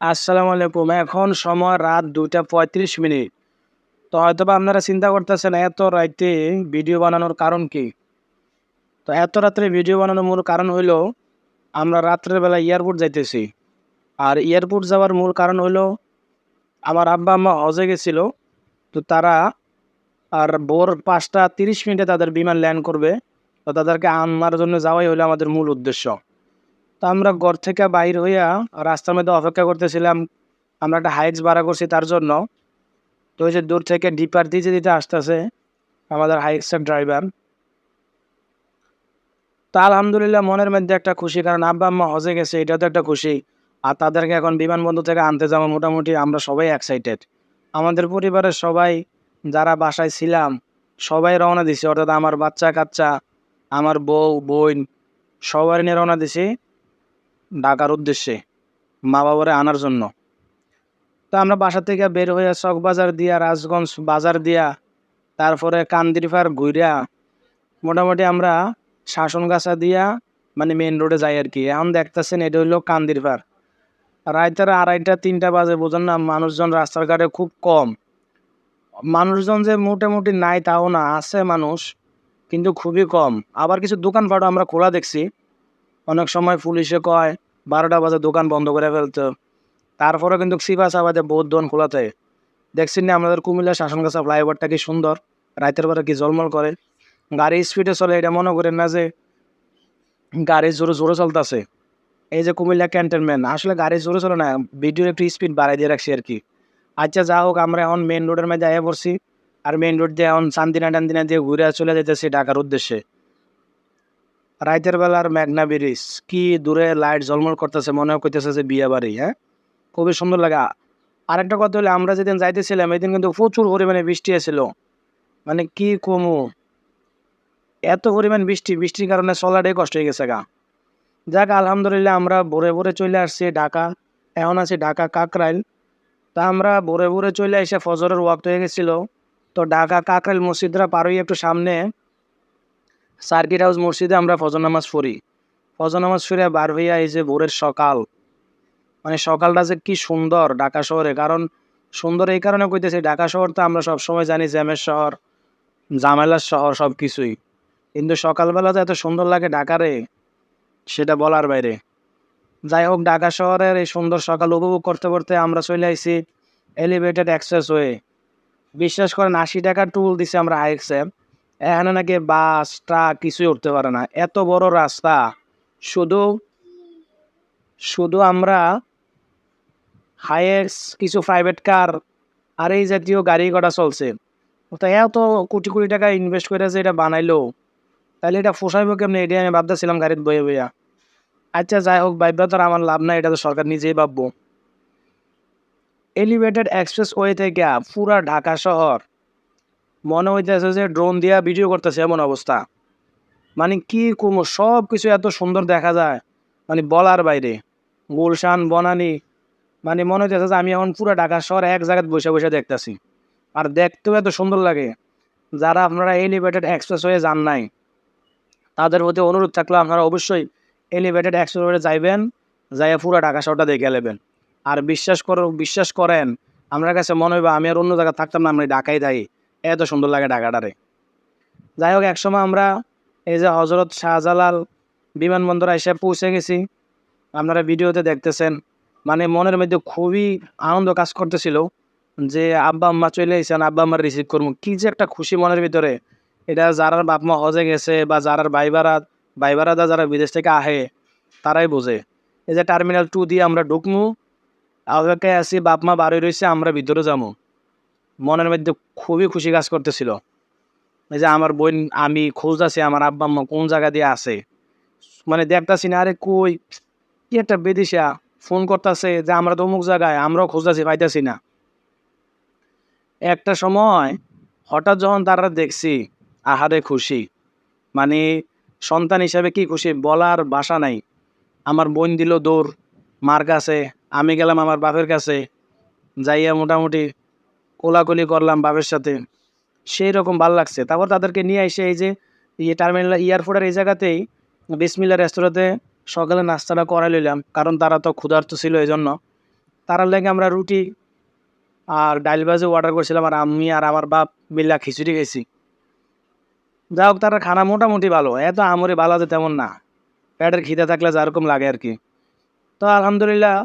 আসসালামু আলাইকুম। এখন সময় রাত দুইটা পঁয়ত্রিশ মিনিট। তো হয়তো বা আপনারা চিন্তা করতেছেন, এত রাইতে ভিডিও বানানোর কারণ কি? তো এত রাত্রে ভিডিও বানানোর মূল কারণ হইল, আমরা রাত্রের বেলা এয়ারপোর্ট যাইতেছি। আর এয়ারপোর্ট যাওয়ার মূল কারণ হইল, আমার আব্বা আম্মা হজে গেছিল, তো তারা আর ভোর পাঁচটা তিরিশ মিনিটে তাদের বিমান ল্যান্ড করবে। তো তাদেরকে আনার জন্য যাওয়াই হলো আমাদের মূল উদ্দেশ্য। তো আমরা ঘর থেকে বাইর হইয়া রাস্তার মধ্যে অপেক্ষা করতেছিলাম। আমরা একটা হাইক্স ভাড়া করছি তার জন্য। তো ওই যে দূর থেকে ডিপার দিতে দিতে আসতেছে আমাদের হাইক্সের ড্রাইভার তা আলহামদুলিল্লাহ মনের মধ্যে একটা খুশি, কারণ আব্বা আম্মা হজে গেছে, এটাও তো একটা খুশি। আর তাদেরকে এখন বিমানবন্দর থেকে আনতে যাব মোটামুটি, আমরা সবাই এক্সাইটেড আমাদের পরিবারের সবাই, যারা বাসায় ছিলাম, সবাই রওনা দিছে। অর্থাৎ আমার বাচ্চা কাচ্চা আমার বউ, বোন, সবাই নিয়ে রওনা দিছি। ঢাকার উদ্দেশ্যে মা বাবারে আনার জন্য। তো আমরা বাসা থেকে বের হয়ে চক বাজার দিয়া, রাজগঞ্জ বাজার দিয়া, তারপরে কান্দিরফার ঘুরিয়া মোটামুটি আমরা শাসনগাছা দিয়া মানে মেন রোডে যাই আর কি এখন দেখতেছেন এটা হইল কান্দিরপার রাইতের আড়াইটা, তিনটা বাজে, বোঝেন না, মানুষজন রাস্তার ঘাটে খুব কম। মানুষজন যে মোটামুটি নাই তাও না, আছে মানুষ, কিন্তু খুবই কম। আবার কিছু দোকানপাটও আমরা খোলা দেখছি। অনেক সময় পুলিশে কয় বারোটা বাজে দোকান বন্ধ করে ফেলতো। তারপরে কিন্তু সিপা সাবাদে বহুত দোকান খোলা থাকে দেখছেন না আমাদের কুমিল্লা শাসনগাছা ফ্লাইওভারটা কি সুন্দর? রাতের বেলা কি জলমল করে? গাড়ি স্পিডে চলে, এটা মনে করেন না যে গাড়ি জোরে জোরে চলতেছে। এই যে কুমিল্লা ক্যান্টনমেন্ট আসলে গাড়ি জোরে চলে না ভিডিওর একটু স্পিড বাড়াই দিয়ে রাখছি আর কি। আচ্ছা যা হোক, আমরা এখন মেন রোডের মধ্যে আয়া পড়ছি। আর মেন রোড দিয়ে এখন চান্দিনা টান্দিনা দিয়ে ঘুরে চলে যেতেছি ঢাকার উদ্দেশ্যে। রাইতের বেলার মেঘনা ব্রিজ, কি দূরে লাইট ঝলমল করতেছে মনে করতেছে যে বিয়ে বাড়ি হ্যাঁ? খুবই সুন্দর লাগে। আরেকটা কথা হলো, আমরা যেদিন যাইতেছিলাম, এদিন কিন্তু প্রচুর পরিমাণে বৃষ্টি এসেছিল মানে কি কমু? এত পরিমাণ বৃষ্টি, বৃষ্টির কারণে চলাটাই কষ্ট হয়ে গেছে গা। যাক, আলহামদুলিল্লাহ, আমরা ভোরে ভোরে চলে আসছি ঢাকা। এখন আছি ঢাকা কাকরাইল। তা আমরা ভোরে ভোরে চলে এসে ফজরের ওয়াক্ত হয়ে গেছিল। তো ঢাকা কাকরাইল মসজিদরা পার হয়ে একটু সামনে সার্কিট হাউস মসজিদে আমরা ফজর নামাজ পড়ি। ফজর নামাজ ফিরে বার হইয়া এই যে ভোরের সকাল মানে সকালটা যে কি সুন্দর ঢাকা শহরে। কারণ সুন্দর এই কারণে কইতেছি, ঢাকা শহর তো আমরা সবসময় জানি জ্যামের শহর জামেলার শহর সব কিছুই কিন্তু সকালবেলা তো এত সুন্দর লাগে ঢাকারে, সেটা বলার বাইরে। যাই হোক, ঢাকা শহরের এই সুন্দর সকাল উপভোগ করতে করতে আমরা চলে আইছি এলিভেটেড এক্সপ্রেস ওয়ে বিশ্বাস করেন, আশি টাকার টুল দিছে আমরা হাইক্সে এখানে নাকি বাস, ট্রাক কিছুই উঠতে পারে না। এত বড় রাস্তা। শুধু শুধু আমরা হাইয়েস্ট কিছু প্রাইভেট কার আর এই জাতীয় গাড়ি ঘোড়া চলছে। তো এত কোটি কোটি টাকা ইনভেস্ট করে যে এটা বানাইলো। তাহলে এটা পোষাইব কেমনি? এটা আমি ভাবতেছিলাম গাড়িতে বয়ে বইয়া আচ্ছা যাই হোক ভাববা তো আমার লাভ নাই, এটা তো সরকার নিজেই ভাববো। এলিভেটেড এক্সপ্রেস ওয়ে থেকে পুরা ঢাকা শহর মনে হইতেছে যে ড্রোন দিয়া ভিডিও করতেছে এমন অবস্থা। মানে কি কমো সব কিছু এত সুন্দর দেখা যায়। মানে বলার বাইরে। গুলশান, বনানি। মানে মনে হইতেছে যে আমি এখন পুরো ঢাকা শহর এক জায়গায় বসে বসে দেখতেছি। আর দেখতেও এত সুন্দর লাগে। যারা আপনারা এলিভেটেড এক্সপ্রেস হয়ে যান নাই, তাদের প্রতি অনুরোধ থাকলে আপনারা অবশ্যই এলিভেটেড এক্সপ্রেস হয়ে যাইবেন, যাইয়া পুরো ঢাকা শহরটা দেখে নেবেন। আর বিশ্বাস করো, বিশ্বাস করেন আমার কাছে মনে হইবা আমি আর অন্য জায়গায় থাকতাম না আমি ঢাকায় থাকি। এত সুন্দর লাগে ঢাকাটারে যাই হোক, একসময় আমরা এই যে হজরত শাহজালাল বিমানবন্দর এসে পৌঁছে গেছি। আপনারা ভিডিওতে দেখতেছেন মানে মনের মধ্যে খুবই আনন্দ কাজ করতেছিল যে আব্বা আম্মা চলে এসেছেন, আব্বা আম্মার রিসিভ করব। কি যে একটা খুশি মনের ভিতরে। এটা যারার বাপ মা হজে গেছে বা যারার বাইবারাত বাইবারাদা যারা বিদেশ থেকে আহে, তারাই বোঝে। এই যে টার্মিনাল টু দিয়ে আমরা ঢুকমু অপেক্ষায় আছি বাপ মা বাড়ি রয়েছে, আমরা ভিতরে যাব। মনের মধ্যে খুবই খুশি কাজ করতেছিল। এই যে আমার বোন, আমি খোঁজ আছে, আমার আব্বা আম্মা কোন জায়গা দিয়ে আছে? মানে দেখতাছি না, আরে কই? কি একটা বিদেশিয়া ফোন করতেছে যে আমরা তো অমুক জায়গায়, আমরাও খোঁজতেছি পাইতেছি না। একটা সময় হঠাৎ যখন তারা দেখছি, আহারে খুশি। মানে সন্তান হিসাবে কি খুশি বলার বাসা নাই। আমার বোন দিল দৌড়, মার কাছে, আমি গেলাম আমার বাপের কাছে, যাইয়া মোটামুটি কোলাকুলি করলাম বাপের সাথে। সেই রকম ভালো লাগছে। তারপর তাদেরকে নিয়ে এসে এই যে ইয়ে টার্মিনাল এয়ারপোর্টের এই জায়গাতেই বিসমিল্লা রেস্তোরাঁতে সকালে নাস্তাটা করাই লইলাম। কারণ তারা তো ক্ষুধার্ত ছিল এই জন্য তার লেগে আমরা রুটি আর ডাইল ভাজি অর্ডার করছিলাম আর আমি আর আমার বাপ বিল্লা খিচুড়ি খেয়েছি। যাই হোক তারা খানা মোটামুটি ভালো। এত আমরে ভালো তো তেমন না। পেটের খিদে থাকলে যেরকম লাগে আর কি। তো আলহামদুলিল্লাহ,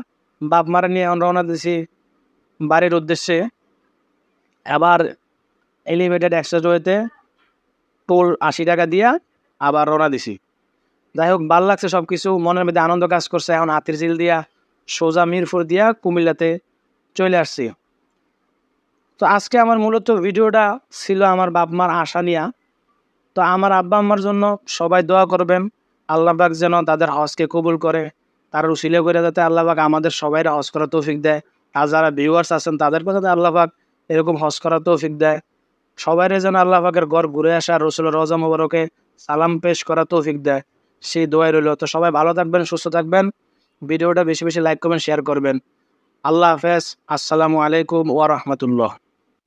বাপ মারা নিয়ে রওনা দিছি বাড়ির উদ্দেশ্যে আবার এলিভেটেড এক্সপ্রেসওয়েতে টোল আশি টাকা দিয়া আবার রওনা দিছি। যাই হোক, ভালো লাগছে সব কিছু মনের মধ্যে আনন্দ কাজ করছে। এখন হাতির দিয়া, সোজা মিরপুর দিয়া কুমিল্লাতে চলে আসছি। তো আজকে আমার মূলত ভিডিওটা ছিল আমার বাপ মার আশা নিয়া। তো আমার আব্বা আম্মার জন্য সবাই দোয়া করবেন, আল্লাহবাক যেন তাদের হজকে কবুল করে, তার উশিলে করে যাতে আল্লাহবাক আমাদের সবাই হজ করার তৌফিক দেয়। আর যারা ভিউয়ার্স আছেন তাদের কথা আল্লাহবাক এরকম হজ করা তৌফিক দেয়। সবাইরে যেন আল্লাহ পাকের ঘর ঘুরে আসা রসুল রজা মোবারকে সালাম পেশ করা তৌফিক দেয়। সেই দোয়াই রইল। তো সবাই ভালো থাকবেন, সুস্থ থাকবেন। ভিডিওটা বেশি বেশি লাইক করবেন শেয়ার করবেন। আল্লাহ হাফেজ। আসসালামু আলাইকুম ওয়া রাহমাতুল্লাহ।